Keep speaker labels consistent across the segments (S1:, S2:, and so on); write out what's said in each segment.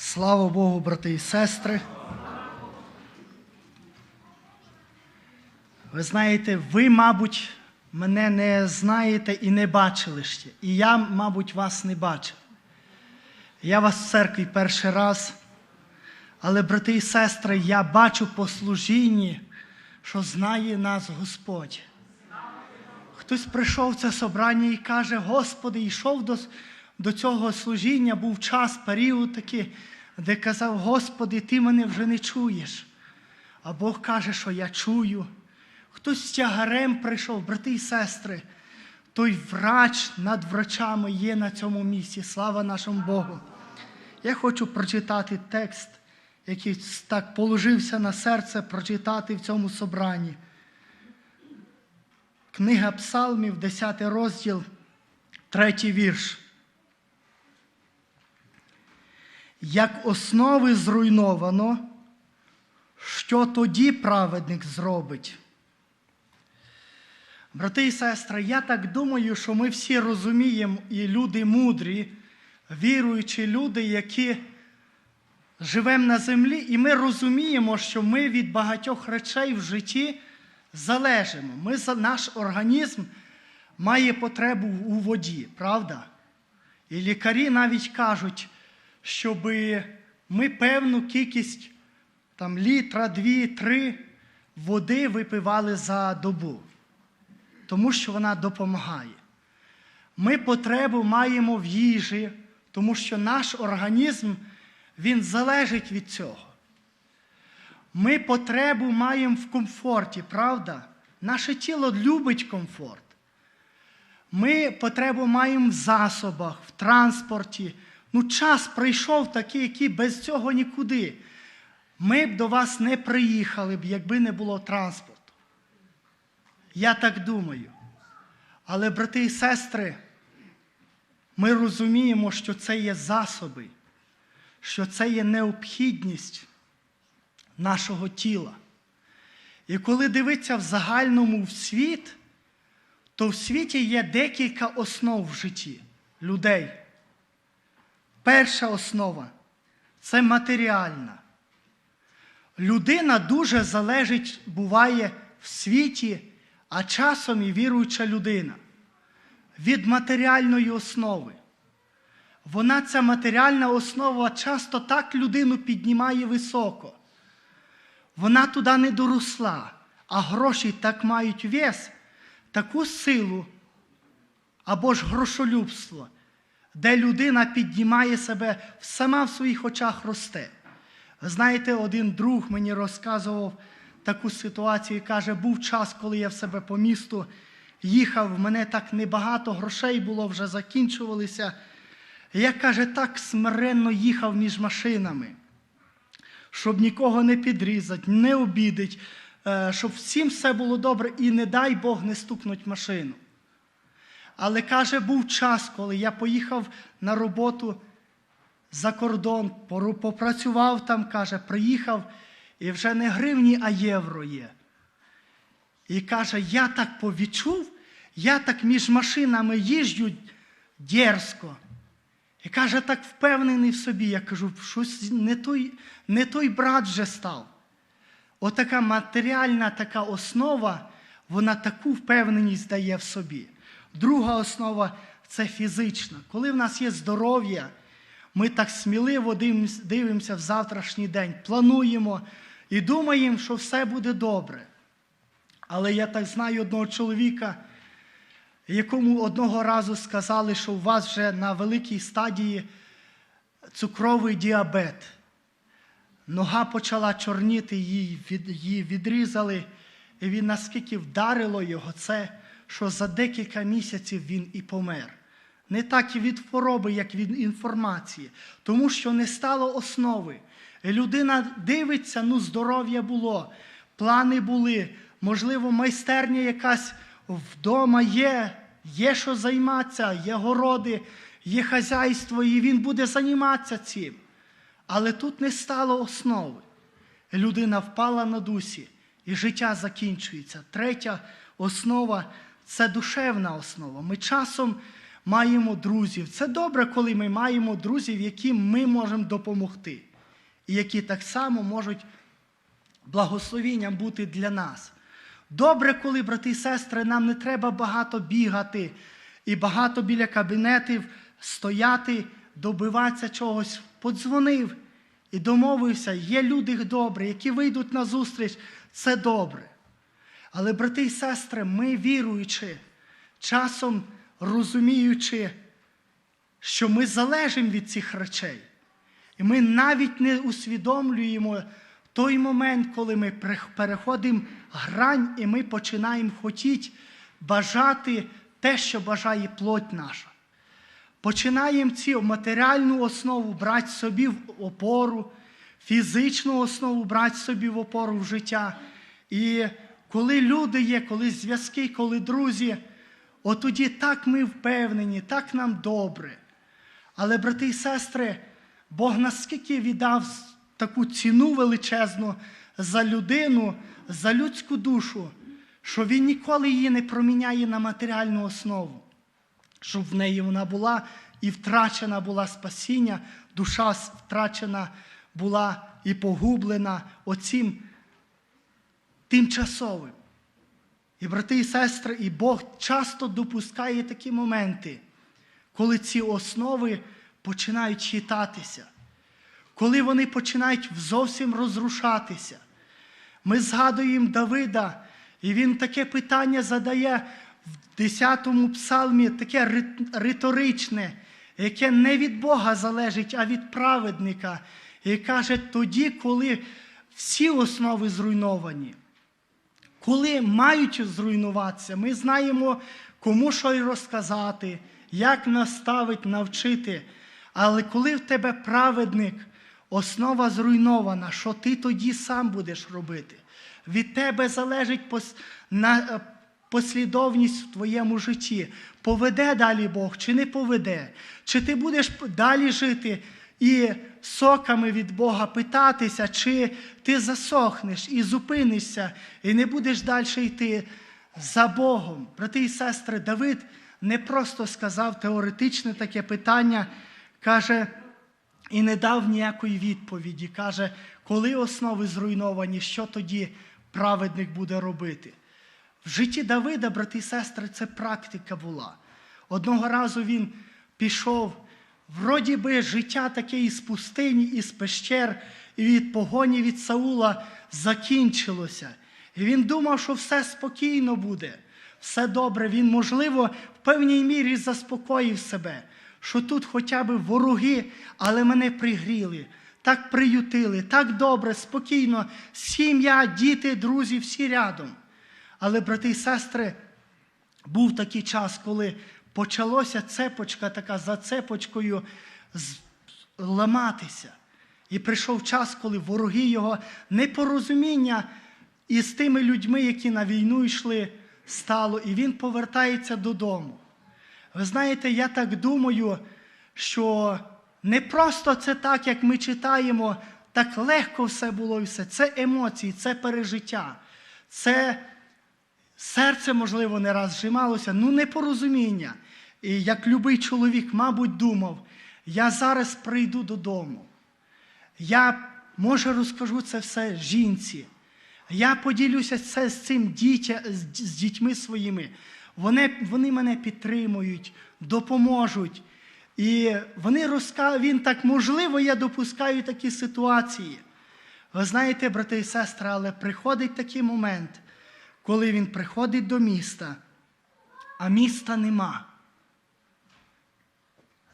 S1: Слава Богу, брати і сестри. Ви знаєте, ви, мабуть, мене не знаєте і не бачили ще. І я, мабуть, вас не бачив. Я вас в церкві перший раз. Але, брати і сестри, я бачу по служінні, що знає нас Господь. Хтось прийшов в це собрання і каже, Господи, йшов до, до цього служіння, був час, період такий, де казав, Господи, Ти мене вже не чуєш. А Бог каже, що я чую. Хтось з тягарем прийшов, брати і сестри. Той врач над врачами є на цьому місці. Слава нашому Богу. Я хочу прочитати текст, який так положився на серце прочитати в цьому собранні. Книга Псалмів, 10 розділ, 3 вірш. Як основи зруйновано, що тоді праведник зробить? Брати і сестри, я так думаю, що ми всі розуміємо, і люди мудрі, віруючі люди, які живемо на землі, і ми розуміємо, що ми від багатьох речей в житті залежимо. Ми, Наш організм має потребу у воді, правда? І лікарі навіть кажуть, щоб ми певну кількість там, літра, дві, три води випивали за добу, тому що вона допомагає. Ми потребу маємо в їжі, тому що наш організм він залежить від цього. Ми потребу маємо в комфорті, правда? Наше тіло любить комфорт. Ми потребу маємо в засобах, в транспорті. Ну, час прийшов такий, який без цього нікуди. Ми б до вас не приїхали б, якби не було транспорту. Я так думаю. Але, брати і сестри, ми розуміємо, що це є засоби, що це є необхідність нашого тіла. І коли дивитися в загальному в світ, то в світі є декілька основ в житті людей. Перша основа це матеріальна. Людина дуже залежить, буває в світі, а часом і віруюча людина від матеріальної основи. Вона, ця матеріальна основа, часто так людину піднімає високо. Вона туди не доросла, а гроші так мають вес, таку силу або ж грошолюбство, де людина піднімає себе сама в своїх очах росте. Знаєте, один друг мені розказував таку ситуацію каже, був час, коли я в себе по місту їхав, в мене так небагато грошей було, вже закінчувалися. Я каже, так смиренно їхав між машинами, щоб нікого не підрізати, не обідати, щоб всім все було добре і не дай Бог не стукнуть машину. Але каже, був час, коли я поїхав на роботу за кордон, попрацював там, каже, приїхав, і вже не гривні, а євро є. І каже, я так повідчув, я так між машинами їжджу дерзко. І каже, так впевнений в собі. Я кажу, щось не той не той брат вже став. Отака матеріальна така основа, вона таку впевненість дає в собі. Друга основа це фізична. Коли в нас є здоров'я, ми так сміливо дивимося в завтрашній день, плануємо і думаємо, що все буде добре. Але я так знаю одного чоловіка, якому одного разу сказали, що у вас вже на великій стадії цукровий діабет. Нога почала чорніти, її, відрізали, і він наскільки вдарило його це, що за декілька місяців він і помер. Не так і від хвороби, як від інформації, тому що не стало основи. Людина дивиться, ну, здоров'я було, плани були, можливо, майстерня якась вдома є, є що займатися, є городи, є хазяйство, і він буде займатися цим. Але тут не стало основи. Людина впала на дусі, і життя закінчується. Третя основа це душевна основа. Ми часом маємо друзів. Це добре, коли ми маємо друзів, яким ми можемо допомогти, і які так само можуть благословінням бути для нас. Добре, коли, брати і сестри, нам не треба багато бігати і багато біля кабінетів стояти, добиватися чогось. Подзвонив і домовився, є люди добрі, які вийдуть на зустріч, це добре. Але, брати і сестри, ми віруючи, часом розуміючи, що ми залежимо від цих речей. І ми навіть не усвідомлюємо той момент, коли ми переходимо грань, і ми починаємо хотіти бажати те, що бажає плоть наша. Починаємо цю матеріальну основу брати собі в опору, фізичну основу брати собі в опору в життя. І коли люди є, коли зв'язки, коли друзі, от тоді так ми впевнені, так нам добре. Але, брати і сестри, Бог наскільки віддав таку ціну величезну за людину, за людську душу, що Він ніколи її не проміняє на матеріальну основу, щоб в неї вона була і втрачена була спасіння, душа втрачена була і погублена оцім тимчасовим. І, брати і сестри, і Бог часто допускає такі моменти, коли ці основи починають хитатися, коли вони починають зовсім розрушатися. Ми згадуємо Давида, і він таке питання задає в 10-му псалмі, таке риторичне, яке не від Бога залежить, а від праведника. І каже, тоді, коли всі основи зруйновані, коли мають зруйнуватися, ми знаємо, кому що й розказати, як наставити, навчити. Але коли в тебе праведник, основа зруйнована, що ти тоді сам будеш робити? Від тебе залежить е, послідовність в твоєму житті. Поведе далі Бог чи не поведе? Чи ти будеш далі жити і соками від Бога питатися, чи ти засохнеш і зупинишся, і не будеш далі йти за Богом? Брати і сестри, Давид не просто сказав теоретичне таке питання, каже, і не дав ніякої відповіді. Каже, коли основи зруйновані, що тоді праведник буде робити? В житті Давида, брати і сестри, це практика була. Одного разу він пішов, вроді би, життя таке із пустині, із пещер, і від погоні від Саула закінчилося. І він думав, що все спокійно буде, все добре. Він, можливо, в певній мірі заспокоїв себе що тут хоча б вороги, але мене пригріли, так приютили, так добре, спокійно, сім'я, діти, друзі, всі рядом. Але, брати і сестри, був такий час, коли почалося цепочка така за цепочкою ламатися. І прийшов час, коли вороги його непорозуміння із тими людьми, які на війну йшли, стало, і він повертається додому. Ви знаєте, я так думаю, що не просто це так, як ми читаємо, так легко все було і все. Це емоції, це пережиття. Це серце, можливо, не раз зжималося, ну непорозуміння. І як любий чоловік, мабуть, думав, я зараз прийду додому. Я, може, розкажу це все жінці. Я поділюся це з цим дітя, з дітьми своїми. Вони вони мене підтримують, допоможуть. І вони розкажуть, він так, можливо, я допускаю такі ситуації. Ви знаєте, брати і сестри, але приходить такий момент, коли він приходить до міста, а міста нема.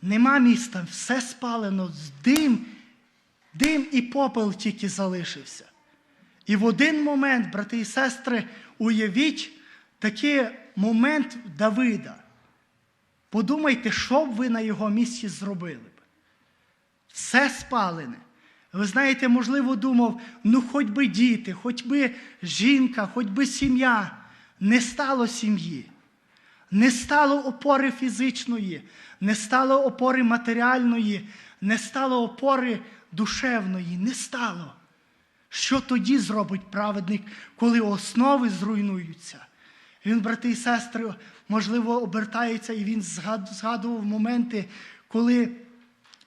S1: Нема міста, все спалено, дим, дим і попел тільки залишився. І в один момент, брати і сестри, уявіть таке момент Давида. Подумайте, що б ви на його місці зробили б. Все спалене. Ви знаєте, можливо, думав, ну хоч би діти, хоч би жінка, хоч би сім'я. Не стало сім'ї, не стало опори фізичної, не стало опори матеріальної, не стало опори душевної, не стало. Що тоді зробить праведник, коли основи зруйнуються? Він, брати і сестри, можливо, обертається, і він згадував моменти, коли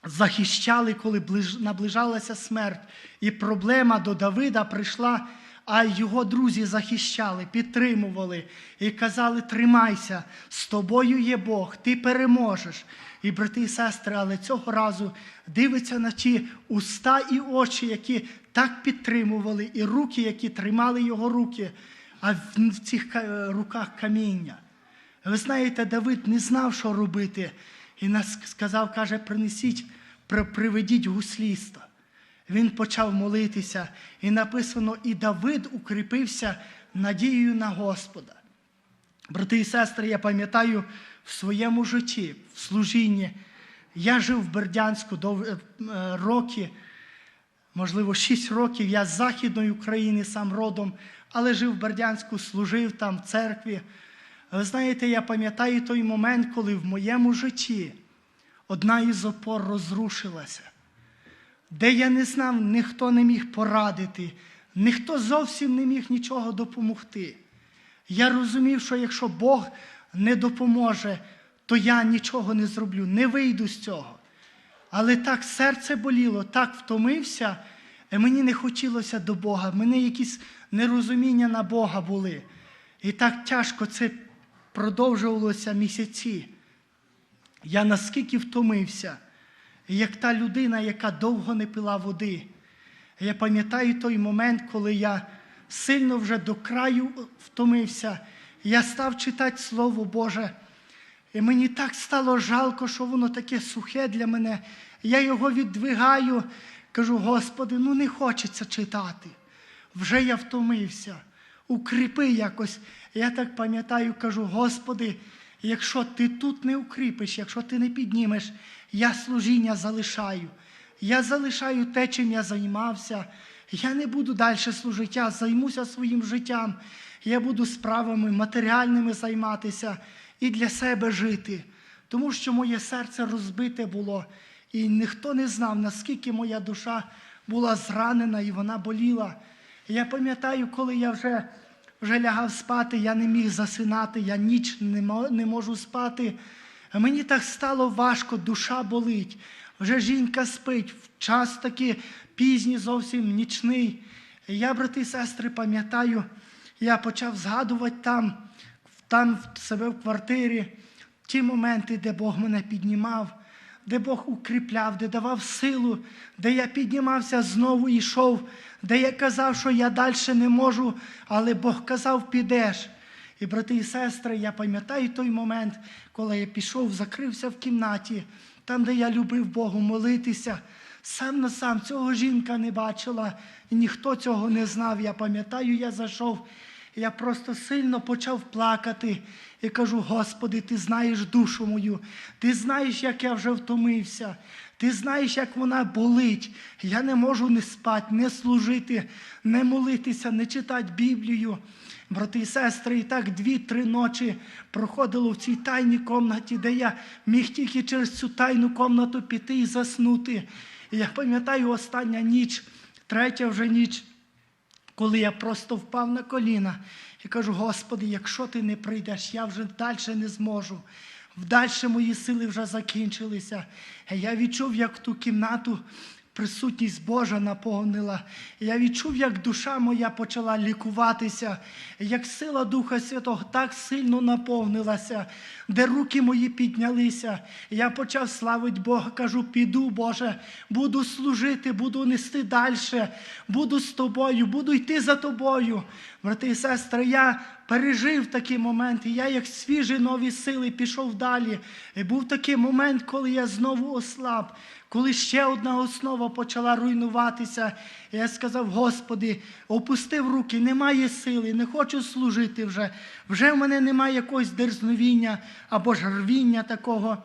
S1: захищали, коли наближалася смерть. І проблема до Давида прийшла, а його друзі захищали, підтримували і казали: тримайся, з тобою є Бог, ти переможеш. І брати і сестри, але цього разу дивиться на ті уста і очі, які так підтримували, і руки, які тримали його руки, а в цих руках каміння. Ви знаєте, Давид не знав, що робити, і нас сказав, каже, принесіть, приведіть гусліста. Він почав молитися, і написано, і Давид укріпився надією на Господа. Брати і сестри, я пам'ятаю в своєму житті, в служінні. Я жив в Бердянську е, роки, можливо, 6 років. Я з Західної України сам родом, але жив в Бердянську, служив там в церкві. Ви знаєте, я пам'ятаю той момент, коли в моєму житті одна із опор розрушилася, де я не знав, ніхто не міг порадити, ніхто зовсім не міг нічого допомогти. Я розумів, що якщо Бог не допоможе, то я нічого не зроблю, не вийду з цього. Але так серце боліло, так втомився, і мені не хотілося до Бога. В мене якісь нерозуміння на Бога були. І так тяжко це продовжувалося місяці. Я наскільки втомився, як та людина, яка довго не пила води. Я пам'ятаю той момент, коли я сильно вже до краю втомився. Я став читати Слово Боже. І мені так стало жалко, що воно таке сухе для мене. Я його віддвигаю, кажу, Господи, ну не хочеться читати. Вже я втомився. Укріпи якось. Я так пам'ятаю, кажу, Господи, якщо ти тут не укріпиш, якщо ти не піднімеш, я служіння залишаю. Я залишаю те, чим я займався. Я не буду далі служити, я займуся своїм життям. Я буду справами матеріальними займатися і для себе жити. Тому що моє серце розбите було, і ніхто не знав, наскільки моя душа була зранена і вона боліла. Я пам'ятаю, коли я вже, вже лягав спати, я не міг засинати, я ніч не, можу спати. Мені так стало важко, душа болить. Вже жінка спить, в час такий пізній, зовсім нічний. Я, брати і сестри, пам'ятаю, я почав згадувати там, там в себе в квартирі, ті моменти, де Бог мене піднімав, де Бог укріпляв, де давав силу, де я піднімався знову йшов, де я казав, що я далі не можу, але Бог казав, підеш. І, брати і сестри, я пам'ятаю той момент, коли я пішов, закрився в кімнаті, там, де я любив Богу молитися. Сам на сам цього жінка не бачила, і ніхто цього не знав. Я пам'ятаю, я зайшов, я просто сильно почав плакати і кажу: Господи, ти знаєш душу мою, ти знаєш, як я вже втомився, ти знаєш, як вона болить. Я не можу не спати, не служити, не молитися, не читати Біблію. Брати і сестри, і так дві-три ночі проходило в цій тайній комнаті, де я міг тільки через цю тайну комнату піти і заснути. І я пам'ятаю остання ніч, третя вже ніч, коли я просто впав на коліна і кажу: Господи, якщо ти не прийдеш, я вже далі не зможу. Вдальше мої сили вже закінчилися. Я відчув, як в ту кімнату присутність Божа наповнила. Я відчув, як душа моя почала лікуватися, як сила Духа Святого так сильно наповнилася, де руки мої піднялися. Я почав славити Бога, кажу, піду, Боже, буду служити, буду нести далі, буду з тобою, буду йти за тобою. Брати і сестри, я пережив такі моменти. Я, як свіжі нові сили, пішов далі. І був такий момент, коли я знову ослаб, коли ще одна основа почала руйнуватися. Я сказав: Господи, опустив руки, немає сили, не хочу служити вже. Вже в мене немає якогось дерзновіння або ж рвіння такого.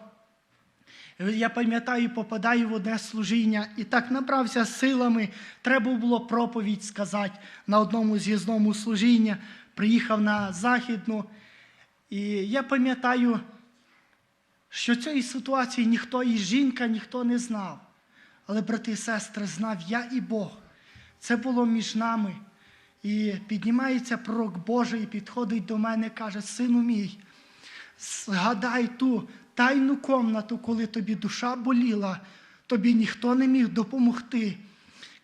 S1: Я пам'ятаю, попадаю в одне служіння і так набрався силами. Треба було проповідь сказати на одному з'їзному служіння. Приїхав на Західну. І я пам'ятаю, що цієї ситуації ніхто і жінка, ніхто не знав. Але, брати і сестри, знав я і Бог. Це було між нами. І піднімається пророк Божий і підходить до мене, каже: Сину мій, згадай ту тайну комнату, коли тобі душа боліла, тобі ніхто не міг допомогти.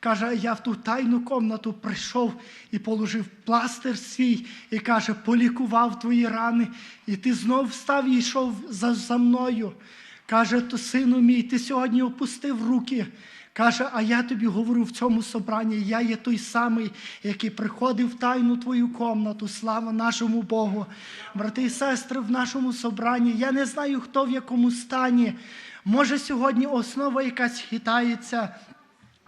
S1: Каже, я в ту тайну комнату прийшов і положив пластир свій, і каже, полікував твої рани, і ти знов встав і йшов за, за мною. Каже, то сину мій, ти сьогодні опустив руки. Каже, а я тобі говорю в цьому собранні, я є той самий, який приходив в тайну твою комнату. Слава нашому Богу. Брати і сестри, в нашому собранні. Я не знаю, хто в якому стані. Може, сьогодні основа якась хитається.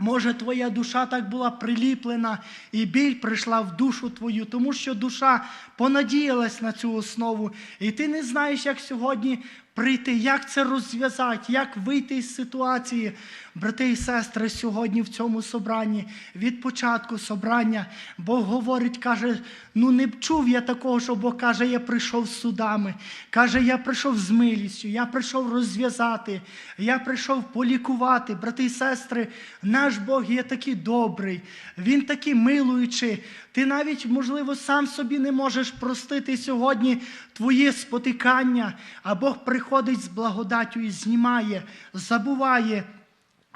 S1: Може, твоя душа так була приліплена, і біль прийшла в душу твою, тому що душа понадіялась на цю основу, і ти не знаєш, як сьогодні прийти, як це розв'язати, як вийти із ситуації. Брати і сестри, сьогодні в цьому собранні, від початку собрання, Бог говорить, каже: ну не чув я такого, що Бог каже, я прийшов з судами. Каже, я прийшов з милістю, я прийшов розв'язати, я прийшов полікувати. Брати і сестри, наш Бог є такий добрий, Він такий милуючий. Ти навіть, можливо, сам собі не можеш простити сьогодні твої спотикання, а Бог приходить з благодаттю і знімає, забуває.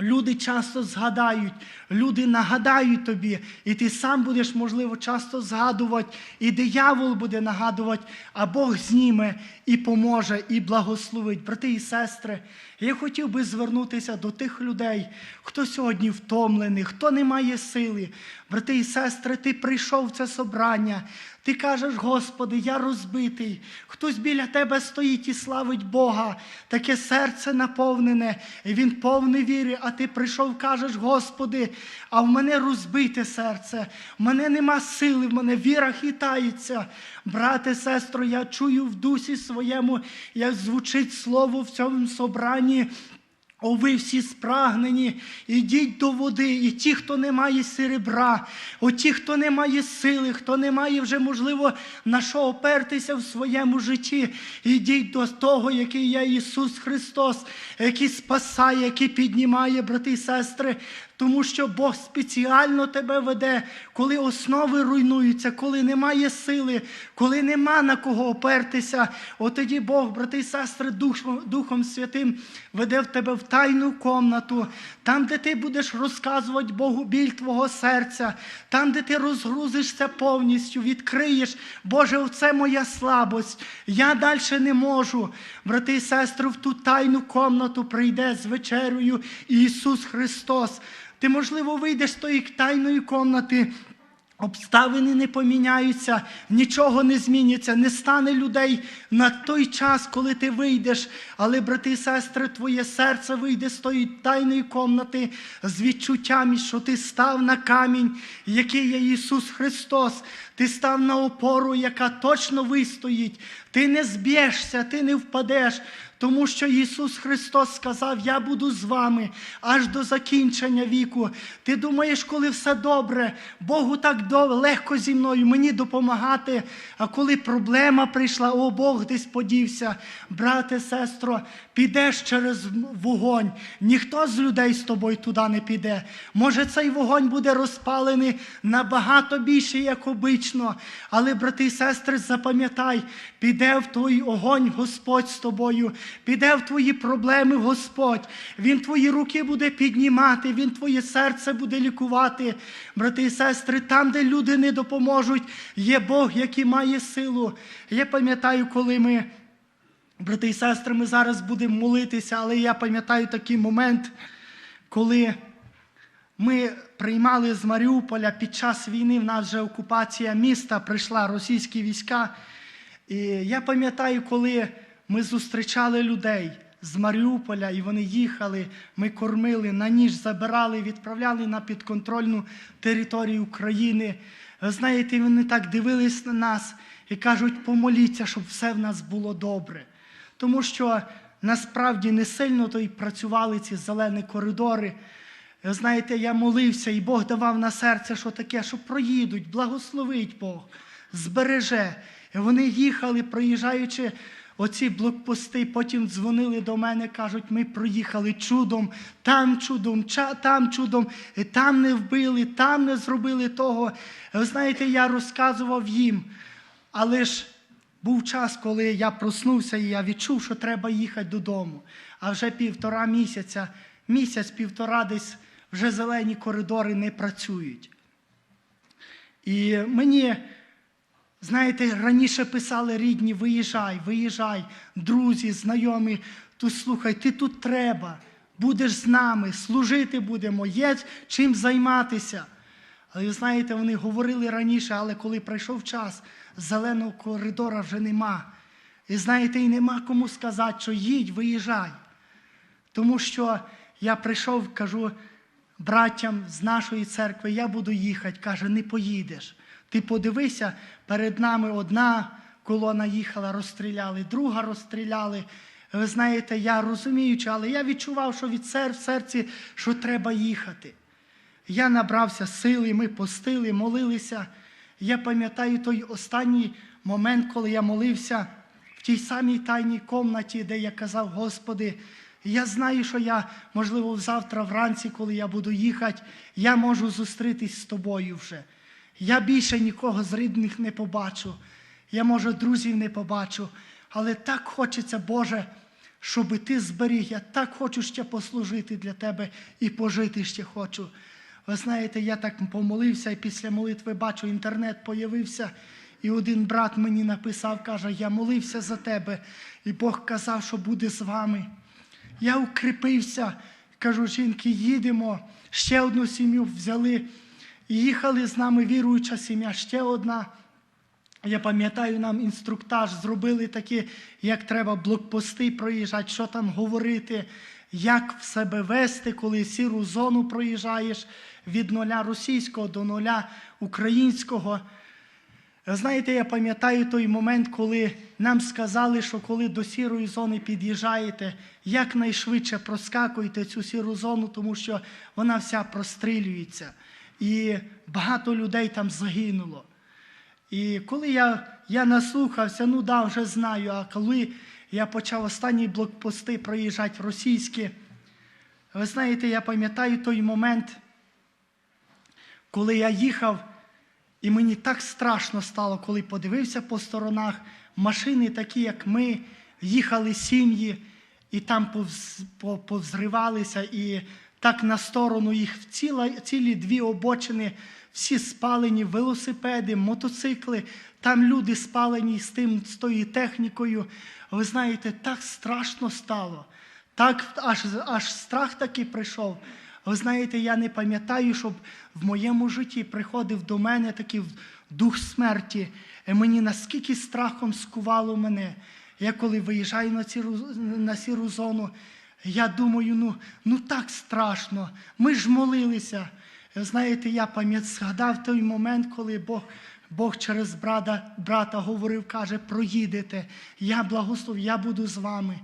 S1: Люди часто згадають, люди нагадають тобі, і ти сам будеш, можливо, часто згадувати, і диявол буде нагадувати, а Бог зніме і поможе, і благословить. Брати і сестри, я хотів би звернутися до тих людей, хто сьогодні втомлений, хто не має сили. Брати і сестри, ти прийшов в це собрання. Ти кажеш, Господи, я розбитий. Хтось біля тебе стоїть і славить Бога. Таке серце наповнене, і він повний віри, а ти прийшов, кажеш, Господи, а в мене розбите серце, в мене нема сили, в мене віра хитається. Брате, сестро, я чую в дусі своєму, як звучить слово в цьому собранні. О, ви всі спрагнені, ідіть до води, і ті, хто не має серебра, о ті, хто не має сили, хто не має вже, можливо, на що опертися в своєму житті, ідіть до того, який є Ісус Христос, який спасає, який піднімає, брати і сестри. Тому що Бог спеціально тебе веде, коли основи руйнуються, коли немає сили, коли нема на кого опертися. От тоді Бог, брати і сестри, Духом, Святим веде в тебе в тайну комнату, там, де ти будеш розказувати Богу біль твого серця, там, де ти розгрузишся повністю, відкриєш, Боже, оце моя слабость. Я далі не можу. Брати і сестри, в ту тайну комнату прийде з вечерою Ісус Христос. Ти, можливо, вийдеш з тої тайної комнати. Обставини не поміняються, нічого не зміниться, не стане людей на той час, коли ти вийдеш. Але, брати і сестри, твоє серце вийде з тої тайної комнати з відчуттями, що ти став на камінь, який є Ісус Христос. Ти став на опору, яка точно вистоїть. Ти не зб'єшся, ти не впадеш. Тому що Ісус Христос сказав: Я буду з вами аж до закінчення віку. Ти думаєш, коли все добре, Богу так легко зі мною, мені допомагати. А коли проблема прийшла, о Бог десь подівся, брате, сестро, підеш через вогонь. Ніхто з людей з тобою туди не піде. Може, цей вогонь буде розпалений набагато більше, як обично. Але, брати і сестри, запам'ятай, піде в той огонь Господь з тобою піде в твої проблеми, Господь. Він твої руки буде піднімати, Він твоє серце буде лікувати. Брати і сестри, там, де люди не допоможуть, є Бог, який має силу. Я пам'ятаю, коли ми, брати і сестри, ми зараз будемо молитися, але я пам'ятаю такий момент, коли. Ми приймали з Маріуполя під час війни, в нас вже окупація міста, прийшла російські війська. І я пам'ятаю, коли ми зустрічали людей з Маріуполя, і вони їхали, ми кормили, на ніж забирали, відправляли на підконтрольну територію України. Знаєте, вони так дивились на нас і кажуть, помоліться, щоб все в нас було добре. Тому що насправді не сильно то й працювали ці зелені коридори. Знаєте, я молився, і Бог давав на серце, що таке, що проїдуть, благословить Бог, збереже. І вони їхали, проїжджаючи оці блокпости, потім дзвонили до мене, кажуть, ми проїхали чудом, там чудом, там чудом, там не вбили, там не зробили того. Ви знаєте, я розказував їм, але ж був час, коли я проснувся і я відчув, що треба їхати додому. А вже півтора місяця, місяць-півтора десь вже зелені коридори не працюють. І мені, знаєте, раніше писали рідні, виїжджай, виїжджай, друзі, знайомі, то слухай, ти тут треба, будеш з нами, служити будемо, є чим займатися. Але знаєте, вони говорили раніше, але коли прийшов час, зеленого коридора вже нема. І знаєте, і нема кому сказати, що їдь, виїжджай. Тому що я прийшов, кажу братям з нашої церкви, я буду їхати. Каже, не поїдеш. Ти подивися, перед нами одна колона їхала, розстріляли, друга розстріляли. Ви знаєте, я розуміючи, але я відчував, що від сер- в серці, що треба їхати. Я набрався сили, ми постили, молилися. Я пам'ятаю той останній момент, коли я молився в тій самій тайній комнаті, де я казав, Господи, я знаю, що я, можливо, завтра вранці, коли я буду їхати, я можу зустрітись з тобою вже. Я більше нікого з рідних не побачу. Я, може, друзів не побачу. Але так хочеться, Боже, щоб ти зберіг. Я так хочу ще послужити для тебе і пожити ще хочу. Ви знаєте, я так помолився, і після молитви бачу, інтернет появився, і один брат мені написав, каже, я молився за тебе, і Бог казав, що буде з вами. Я укріпився, кажу, жінки, їдемо. Ще одну сім'ю взяли. Їхали з нами віруюча сім'я, ще одна. Я пам'ятаю, нам інструктаж зробили такі, як треба блокпости проїжджати, що там говорити, як в себе вести, коли сіру зону проїжджаєш від нуля російського до нуля українського. Знаєте, я пам'ятаю той момент, коли нам сказали, що коли до сірої зони під'їжджаєте, якнайшвидше проскакуйте цю сіру зону, тому що вона вся прострілюється. І багато людей там загинуло. І коли я, я наслухався, ну да, вже знаю, а коли я почав останні блокпости проїжджати російські, ви знаєте, я пам'ятаю той момент, коли я їхав, і мені так страшно стало, коли подивився по сторонах, машини такі, як ми, їхали сім'ї, і там повз, повзривалися, і так на сторону їх ціла, цілі дві обочини, всі спалені, велосипеди, мотоцикли, там люди спалені з тим, з тою технікою. Ви знаєте, так страшно стало. Так аж, аж страх такий прийшов. Ви знаєте, я не пам'ятаю, щоб в моєму житті приходив до мене такий дух смерті. І мені наскільки страхом скувало мене. Я коли виїжджаю на сіру, на сіру зону, я думаю, ну, ну так страшно. Ми ж молилися. Знаєте, я пам'ят згадав той момент, коли Бог, Бог через брата, брата говорив, каже, проїдете, я благослов, я буду з вами.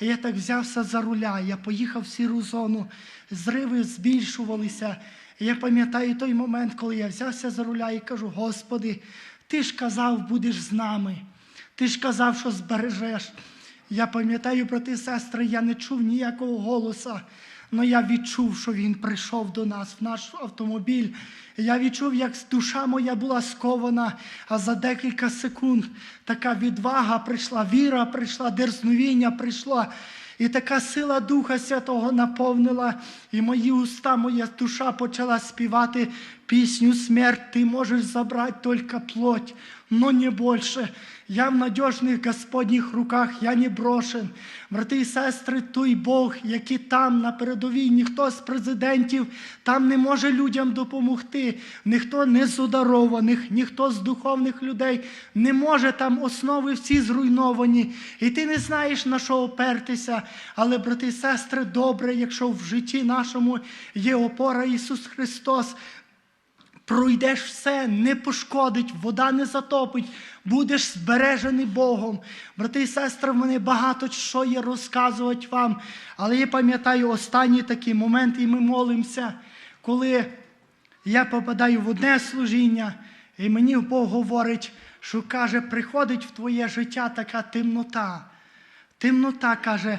S1: І я так взявся за руля, я поїхав в сіру зону, зриви збільшувалися. І я пам'ятаю той момент, коли я взявся за руля і кажу: Господи, ти ж казав, будеш з нами. Ти ж казав, що збережеш. Я пам'ятаю, брати і сестри, я не чув ніякого голоса. але я відчув, що він прийшов до нас в наш автомобіль. Я відчув, як душа моя була скована, а за декілька секунд така відвага прийшла, віра прийшла, дерзновіння прийшло. І така сила Духа Святого наповнила, і мої уста, моя душа почала співати пісню «Смерть, ти можеш забрати тільки плоть, но не більше. Я в надіжних Господніх руках, я не брошен. Брати і сестри, той Бог, який там на передовій, ніхто з президентів там не може людям допомогти. Ніхто не з одарованих, ніхто з духовних людей не може там основи всі зруйновані. І ти не знаєш на що опертися. Але, брати і сестри, добре, якщо в житті нашому є опора Ісус Христос. Пройдеш все, не пошкодить, вода не затопить, будеш збережений Богом. Брати і сестри, мене багато що є розказувати вам. Але я пам'ятаю останній такий момент, і ми молимося, коли я попадаю в одне служіння, і мені Бог говорить, що каже, приходить в твоє життя така темнота. Темнота каже,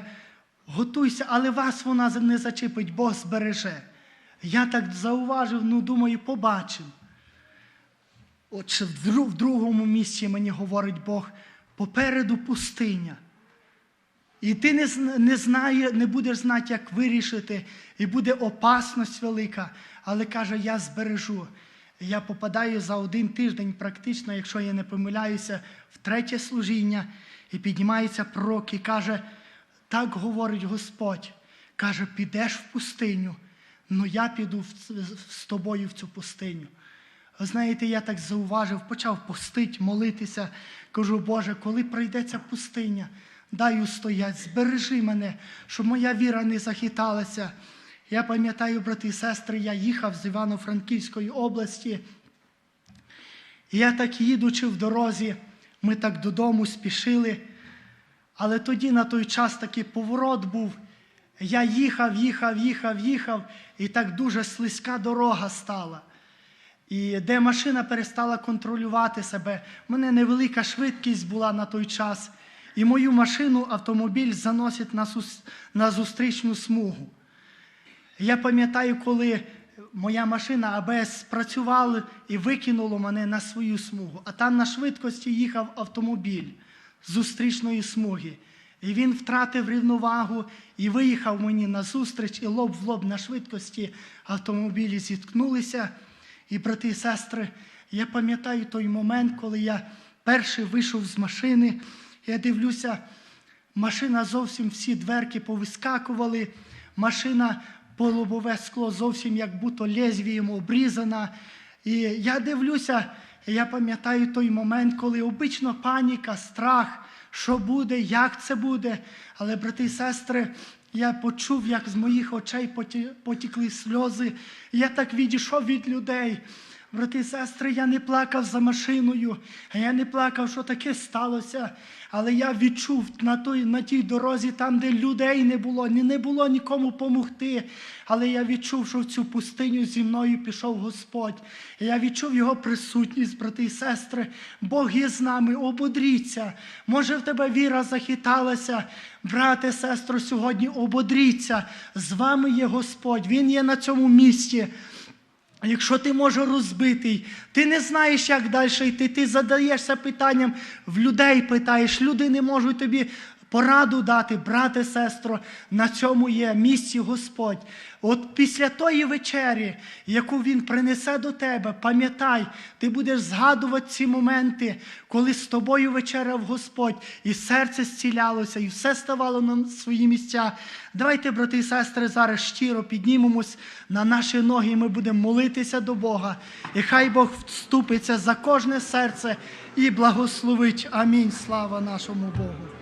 S1: готуйся, але вас вона не зачепить, Бог збереже. Я так зауважив, ну думаю, побачив. От в другому місці мені говорить Бог, попереду пустиня. І ти не, не, знає, не будеш знати, як вирішити, і буде опасність велика. Але каже, я збережу. Я попадаю за один тиждень, практично, якщо я не помиляюся, в третє служіння, і піднімається пророк і каже, так говорить Господь. Каже, підеш в пустиню, але я піду в з тобою в цю пустиню. Ви Знаєте, я так зауважив, почав постить, молитися. Кажу, Боже, коли прийдеться пустиня, дай устоять, збережи мене, щоб моя віра не захиталася. Я пам'ятаю, брати і сестри, я їхав з Івано-Франківської області. Я так їдучи в дорозі, ми так додому спішили. Але тоді на той час такий поворот був. Я їхав, їхав, їхав, їхав, і так дуже слизька дорога стала. І де машина перестала контролювати себе. У мене невелика швидкість була на той час. І мою машину автомобіль заносить на, сус- на зустрічну смугу. Я пам'ятаю, коли моя машина АБС спрацювала і викинуло мене на свою смугу, а там на швидкості їхав автомобіль зустрічної смуги. І він втратив рівновагу і виїхав мені на зустріч, і лоб в лоб на швидкості автомобілі зіткнулися. І, брати і сестри, я пам'ятаю той момент, коли я перший вийшов з машини, я дивлюся, Машина зовсім всі дверки повискакували, машина по лобове скло зовсім як будто лезвієм обрізана. І я дивлюся, я пам'ятаю той момент, коли обично паніка, страх, що буде, як це буде. Але, брати і сестри, я почув, як з моїх очей поті- потікли сльози. Я так відійшов від людей. Брати і сестри, я не плакав за машиною, я не плакав, що таке сталося. Але я відчув на, той, на тій дорозі, там, де людей не було, не було нікому помогти. Але я відчув, що в цю пустиню зі мною пішов Господь. Я відчув його присутність, брати і сестри. Бог є з нами, ободріться. Може, в тебе віра захиталася. Брате, сестро, сьогодні ободріться. З вами є Господь, Він є на цьому місці. Якщо ти може розбитий, ти не знаєш, як далі йти, ти задаєшся питанням, в людей питаєш, люди не можуть тобі пораду дати, брате, сестро, на цьому є місці Господь. От після тої вечері, яку Він принесе до тебе, пам'ятай, ти будеш згадувати ці моменти, коли з тобою вечеряв Господь, і серце зцілялося, і все ставало на свої місця. Давайте, брати і сестри, зараз щиро піднімемось на наші ноги, і ми будемо молитися до Бога. І хай Бог вступиться за кожне серце і благословить. Амінь. Слава нашому Богу.